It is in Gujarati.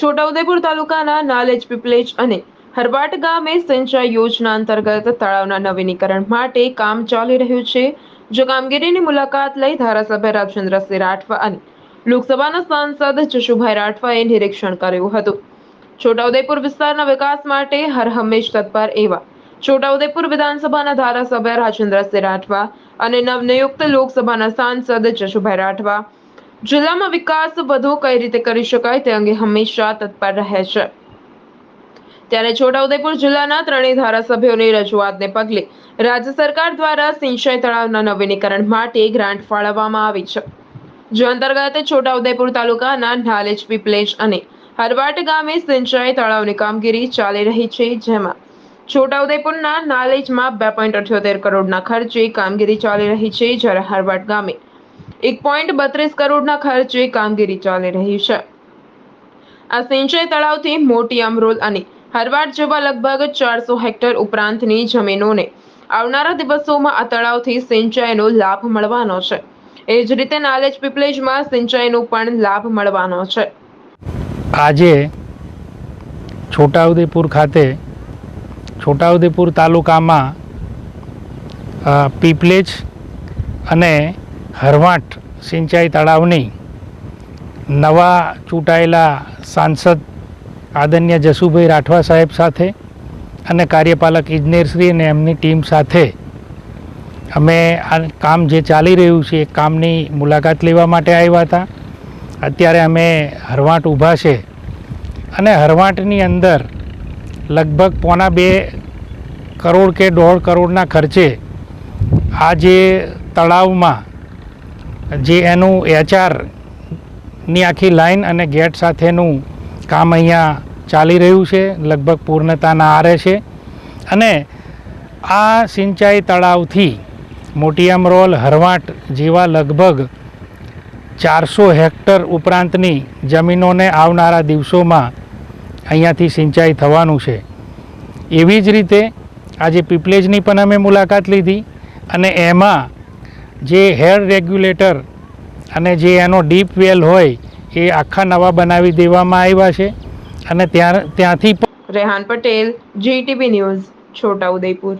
છોટાઉદેપુર તાલુકાના નાલેજ પીપલેજ અને હરવાટ ગામે સિંચાઈ યોજના અંતર્ગત તળાવના નવીનીકરણ માટે કામ ચાલી રહ્યું છે. જો કામગીરીની મુલાકાત લઈ ધારાસભ્ય રાજેન્દ્રસિંહ રાઠવા અને લોકસભાના સાંસદ જશુભાઈ રાઠવાએ નિરીક્ષણ કર્યું હતું. છોટાઉદેપુર વિસ્તારના વિકાસ માટે હર હંમેશ તત્પર એવા છોટાઉદેપુર વિધાનસભાના ધારાસભ્ય રાજેન્દ્રસિંહ રાઠવા અને નવનિયુક્ત લોકસભાના સાંસદ જશુભાઈ રાઠવા જિલ્લામાં વિકાસ વધુ કઈ રીતે કરી શકાય તે અંગે હંમેશા તત્પર રહે છે. ત્યારે છોટાઉદેપુર જિલ્લાના ત્રણેય ધારાસભ્યોની રજૂઆતને પગલે રાજ્ય સરકાર દ્વારા સિંચાઈ તળાવના નવીનીકરણ માટે ગ્રાન્ટ ફાળવવામાં આવી છે. જે અંતર્ગત છોટાઉદેપુર તાલુકાના નાલેજ પીપલેજ અને હરવાટ ગામે સિંચાઈ તળાવની કામગીરી ચાલી રહી છે, જેમાં છોટાઉદેપુરના નાલેજમાં બે પોઈન્ટ અઠ્યોતેર કરોડના ખર્ચે કામગીરી ચાલી રહી છે, જ્યારે હરવાટ ગામે એક પોઈન્ટ બત્રીસ કરોડના ખર્ચે કામગીરી ચાલી રહી છે. આ સિંચાઈ તળાવથી મોટી અમરોલ અને હરવાડ જેવા લગભગ ચારસો હેક્ટર ઉપરાંતની જમીનોને આવનારા દિવસોમાં આ તળાવથી સિંચાઈનો લાભ મળવાનો છે. એ જ રીતે નાલેજ પીપલેજમાં સિંચાઈનો પણ લાભ મળવાનો છે. આજે છોટાઉદેપુર ખાતે, છોટાઉદેપુર તાલુકામાં પીપલેજ અને હરવાટ સિંચાઈ તળાવની નવા ચૂંટાયેલા સાંસદ આદન્ય જસુભાઈ રાઠવા સાહેબ સાથે અને કાર્યપાલક ઇજનેરશ્રી અને એમની ટીમ સાથે અમે આ કામ જે ચાલી રહ્યું છે એ કામની મુલાકાત લેવા માટે આવ્યા હતા. અત્યારે અમે હરવાટ ઊભા છે અને હરવાટની અંદર લગભગ પોણા બે કરોડ કે દોઢ કરોડના ખર્ચે આ જે તળાવમાં જે એનું એચઆરની આખી લાઈન અને ગેટ સાથેનું કામ અહીંયા ચાલી રહ્યું છે, લગભગ પૂર્ણતાના આરે છે. અને આ સિંચાઈ તળાવથી મોટી અમરોલ હરવાટ જેવા લગભગ ચારસો હેક્ટર ઉપરાંતની જમીનોને આવનારા દિવસોમાં અહીંયાથી સિંચાઈ થવાનું છે. એવી જ રીતે આજે પીપલેજની પણ અમે મુલાકાત લીધી અને એમાં જે હેર રેગ્યુલેટર અને જે એનો ડીપ વેલ હોય એ આખા નવા બનાવી દેવામાં આવ્યા છે. અને ત્યાં ત્યાંથી રેહાન પટેલ જીટીવી ન્યૂઝ છોટાઉદેપુર